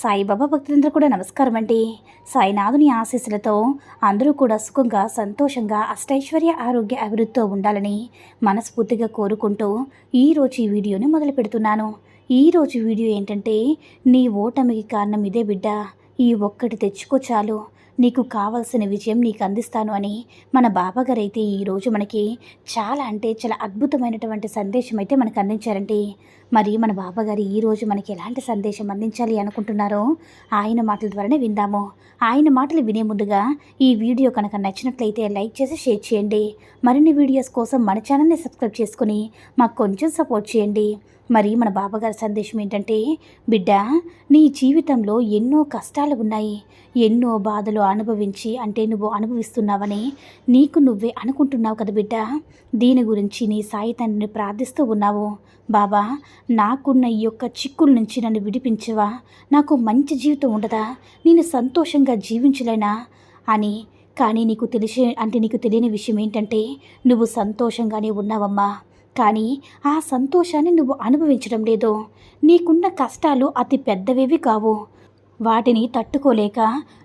సాయిబాబా భక్తులందరూ కూడా నమస్కారం అండి సాయినాథుని ఆశీస్సులతో అందరూ కూడా సుఖంగా సంతోషంగా అష్టైశ్వర్య ఆరోగ్య అభివృద్ధితో ఉండాలని మనస్ఫూర్తిగా కోరుకుంటూ ఈరోజు ఈ వీడియోని మొదలు పెడుతున్నాను. ఈరోజు వీడియో ఏంటంటే నీ ఓటమికి కారణం ఇదే బిడ్డ. ఈ ఒక్కటి తెచ్చుకో చాలు. నీకు కావలసిన విజయం నీకు అందిస్తాను అని మన బాబాగారు అయితే ఈరోజు మనకి చాలా అంటే చాలా అద్భుతమైనటువంటి సందేశం అయితే మనకు అందించారండి. మరి మన బాబాగారు ఈరోజు మనకి ఎలాంటి సందేశం అందించాలి అనుకుంటున్నారో ఆయన మాటల ద్వారానే విందాము. ఆయన మాటలు వినే ముందుగా ఈ వీడియో కనుక నచ్చినట్లయితే లైక్ చేసి షేర్ చేయండి. మరిన్ని వీడియోస్ కోసం మన ఛానల్ని సబ్స్క్రైబ్ చేసుకుని మాకు కొంచెం సపోర్ట్ చేయండి. మరి మన బాబాగారి సందేశం ఏంటంటే బిడ్డ నీ జీవితంలో ఎన్నో కష్టాలు ఉన్నాయి ఎన్నో బాధలు అనుభవించి అంటే నువ్వు అనుభవిస్తున్నావని నీకు నువ్వే అనుకుంటున్నావు కదా బిడ్డ. దీని గురించి నీ సాయి తండ్రిని ప్రార్థిస్తూ ఉన్నావు. బాబా నాకున్న ఈ యొక్క చిక్కుల నుంచి నన్ను విడిపించవా? నాకు మంచి జీవితం ఉండదా? నేను సంతోషంగా జీవించలేనా? అని. కానీ నీకు తెలిసే అంటే నీకు తెలియని విషయం ఏంటంటే నువ్వు సంతోషంగానే ఉన్నావమ్మా. కానీ ఆ సంతోషాన్ని నువ్వు అనుభవించడం లేదు. నీకున్న కష్టాలు అతి పెద్దవేవి కావు. వాటిని తట్టుకోలేక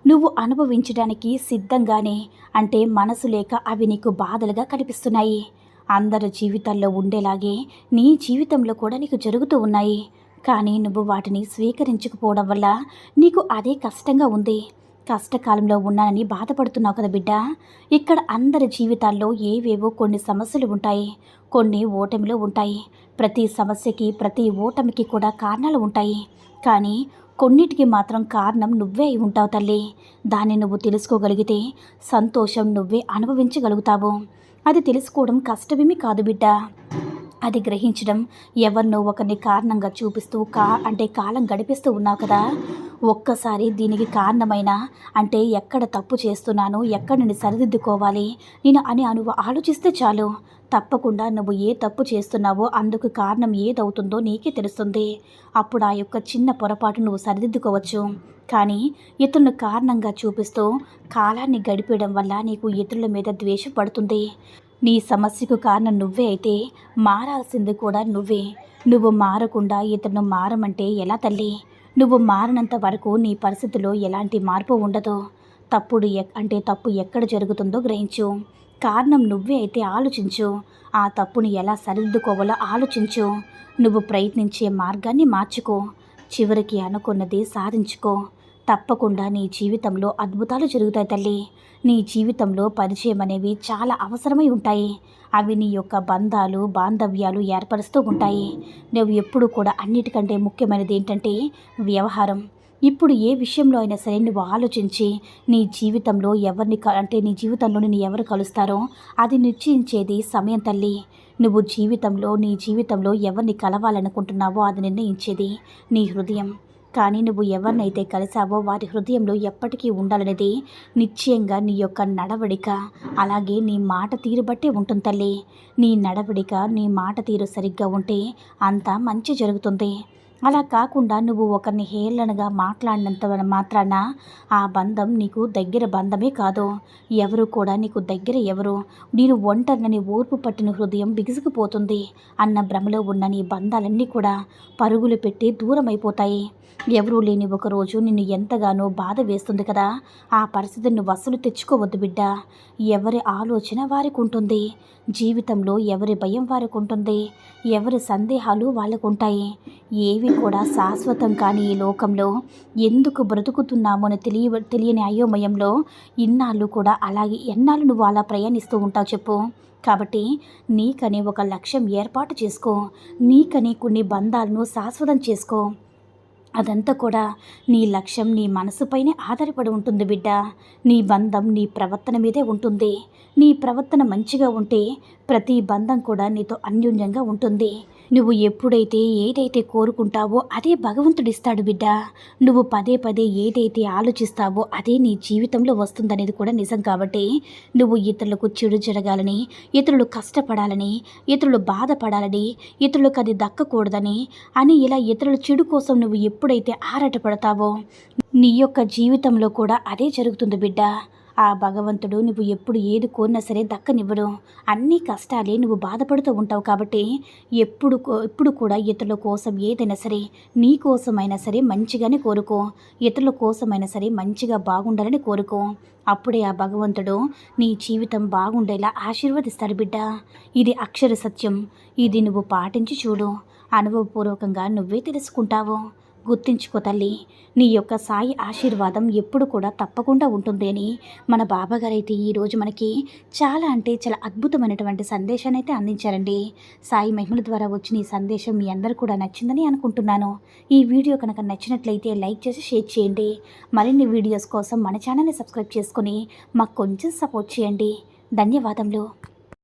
నువ్వు అనుభవించడానికి సిద్ధంగానే అంటే మనసు లేక అవి నీకు బాధలుగా కనిపిస్తున్నాయి. అందరి జీవితాల్లో ఉండేలాగే నీ జీవితంలో కూడా నీకు జరుగుతూ ఉన్నాయి. కానీ నువ్వు వాటిని స్వీకరించకపోవడం వల్ల నీకు అదే కష్టంగా ఉంది. కష్టకాలంలో ఉన్నానని బాధపడుతున్నావు కదా బిడ్డ. ఇక్కడ అందరి జీవితాల్లో ఏవేవో కొన్ని సమస్యలు ఉంటాయి. కొన్ని ఓటమిలు ఉంటాయి. ప్రతి సమస్యకి ప్రతి ఓటమికి కూడా కారణాలు ఉంటాయి. కానీ కొన్నిటికి మాత్రం కారణం నువ్వే అయి ఉంటావు తల్లి. దాన్ని నువ్వు తెలుసుకోగలిగితే సంతోషం నువ్వే అనుభవించగలుగుతావు. అది తెలుసుకోవడం కష్టమేమీ కాదు బిడ్డ. అది గ్రహించడం ఎవరినో ఒకరిని కారణంగా చూపిస్తూ కా అంటే కాలం గడిపిస్తూ ఉన్నావు కదా. ఒక్కసారి దీనికి కారణమైన అంటే ఎక్కడ తప్పు చేస్తున్నాను ఎక్కడ నేను సరిదిద్దుకోవాలి నేను అని అను ఆలోచిస్తే చాలు. తప్పకుండా నువ్వు ఏ తప్పు చేస్తున్నావో అందుకు కారణం ఏదవుతుందో నీకే తెలుస్తుంది. అప్పుడు ఆ యొక్క చిన్న పొరపాటు నువ్వు సరిదిద్దుకోవచ్చు. కానీ ఇతరులను కారణంగా చూపిస్తూ కాలాన్ని గడిపేయడం వల్ల నీకు ఇతరుల మీద ద్వేషం పడుతుంది నీ సమస్యకు కారణం నువ్వే అయితే మారాల్సింది కూడా నువ్వే. నువ్వు మారకుండా ఇతను మారమంటే ఎలా తల్లి? నువ్వు మారినంత వరకు నీ పరిస్థితిలో ఎలాంటి మార్పు ఉండదు. తప్పుడు ఎక్ అంటే తప్పు ఎక్కడ జరుగుతుందో గ్రహించు. కారణం నువ్వే అయితే ఆలోచించు. ఆ తప్పుని ఎలా సరిదిద్దుకోవాలో ఆలోచించు. నువ్వు ప్రయత్నించే మార్గాన్ని మార్చుకో. చివరికి అనుకున్నది సాధించుకో. తప్పకుండా నీ జీవితంలో అద్భుతాలు జరుగుతాయి తల్లి. నీ జీవితంలో పరిచయం అనేవి చాలా అవసరమై ఉంటాయి. అవి నీ యొక్క బంధాలు బాంధవ్యాలు ఏర్పరుస్తూ ఉంటాయి. నువ్వు ఎప్పుడు కూడా అన్నిటికంటే ముఖ్యమైనది ఏంటంటే వ్యవహారం. ఇప్పుడు ఏ విషయంలో అయినా సరే నువ్వు ఆలోచించి నీ జీవితంలో ఎవరిని అంటే నీ జీవితంలో నేను ఎవరు కలుస్తారో అది నిశ్చయించేది సమయం తల్లి. నువ్వు జీవితంలో నీ జీవితంలో ఎవరిని కలవాలనుకుంటున్నావో అది నిర్ణయించేది నీ హృదయం. కానీ నువ్వు ఎవరినైతే కలిసావో వారి హృదయంలో ఎప్పటికీ ఉండాలనేది నిశ్చయంగా నీ యొక్క నడవడిక. అలాగే నీ మాట తీరు బట్టే ఉంటుంది తల్లి. నీ నడవడిక నీ మాట తీరు సరిగ్గా ఉంటే అంతా మంచి జరుగుతుంది. అలా కాకుండా నువ్వు ఒకరిని హేళనగా మాట్లాడినంత మాత్రాన ఆ బంధం నీకు దగ్గర బంధమే కాదు. ఎవరు కూడా నీకు దగ్గర ఎవరు? నేను ఒంటరినని ఓర్పు పట్టిన హృదయం బిగుసుకుపోతుంది అన్న భ్రమలో ఉన్న నీ బంధాలన్నీ కూడా పరుగులు పెట్టి దూరం అయిపోతాయి ఎవరూ లేని ఒక రోజు నిన్ను ఎంతగానో బాధ వేస్తుంది కదా. ఆ పరిస్థితిని వసలు తెచ్చుకోవద్దు బిడ్డ. ఎవరి ఆలోచన వారికి ఉంటుంది. జీవితంలో ఎవరి భయం వారికి ఉంటుంది. ఎవరి సందేహాలు వాళ్ళకు ఉంటాయి ఏవి కూడా శాశ్వతం కాని ఈ లోకంలో ఎందుకు బ్రతుకుతున్నామో అని తెలియ తెలియని అయోమయంలో ఇన్నాళ్ళు కూడా అలాగే ఎన్నాళ్ళు నువ్వు అలా ప్రయాణిస్తూ ఉంటావు చెప్పు. కాబట్టి నీకని ఒక లక్ష్యం ఏర్పాటు చేసుకో. నీకని కొన్ని బంధాలను శాశ్వతం చేసుకో. అదంతా కూడా నీ లక్ష్యం నీ మనసుపైనే ఆధారపడి ఉంటుంది బిడ్డ. నీ బంధం నీ ప్రవర్తన మీదే ఉంటుంది. నీ ప్రవర్తన మంచిగా ఉంటే ప్రతి బంధం కూడా నీతో అన్యోన్యంగా ఉంటుంది. నువ్వు ఎప్పుడైతే ఏదైతే కోరుకుంటావో అదే భగవంతుడు ఇస్తాడు బిడ్డ. నువ్వు పదే పదే ఏదైతే ఆలోచిస్తావో అదే నీ జీవితంలో వస్తుందనేది కూడా నిజం కాబట్టి నువ్వు ఇతరులకు చెడు జరగాలని ఇతరులు కష్టపడాలని ఇతరులు బాధపడాలని ఇతరులకు అది దక్కకూడదని అని ఇలా ఇతరుల చెడు కోసం నువ్వు ఎప్పుడైతే ఆరాటపడతావో నీ యొక్క జీవితంలో కూడా అదే జరుగుతుంది బిడ్డ. ఆ భగవంతుడు నువ్వు ఎప్పుడు ఏది కోరినా సరే దక్కనివ్వడు. అన్ని కష్టాలే నువ్వు బాధపడుతూ ఉంటావు కాబట్టి ఎప్పుడు ఎప్పుడు కూడా ఇతరుల కోసం ఏదైనా సరే నీ కోసమైనా సరే మంచిగానే కోరుకో. ఇతరుల కోసమైనా సరే మంచిగా బాగుండాలని కోరుకో. అప్పుడే ఆ భగవంతుడు నీ జీవితం బాగుండేలా ఆశీర్వదిస్తాడు బిడ్డ. ఇది అక్షర సత్యం. ఇది నువ్వు పాటించి చూడు. అనుభవపూర్వకంగా నువ్వే తెలుసుకుంటావు. గుర్తించుకో తల్లి. నీ యొక్క సాయి ఆశీర్వాదం ఎప్పుడు కూడా తప్పకుండా ఉంటుంది అని మన బాబాగారు అయితే ఈరోజు మనకి చాలా అంటే చాలా అద్భుతమైనటువంటి సందేశాన్ని అయితే అందించారండి. సాయి మహిమల ద్వారా వచ్చిన ఈ సందేశం మీ అందరు కూడా నచ్చిందని అనుకుంటున్నాను. ఈ వీడియో కనుక నచ్చినట్లయితే లైక్ చేసి షేర్ చేయండి. మరిన్ని వీడియోస్ కోసం మన ఛానల్ని సబ్స్క్రైబ్ చేసుకొని మాకు కొంచెం సపోర్ట్ చేయండి. ధన్యవాదములు.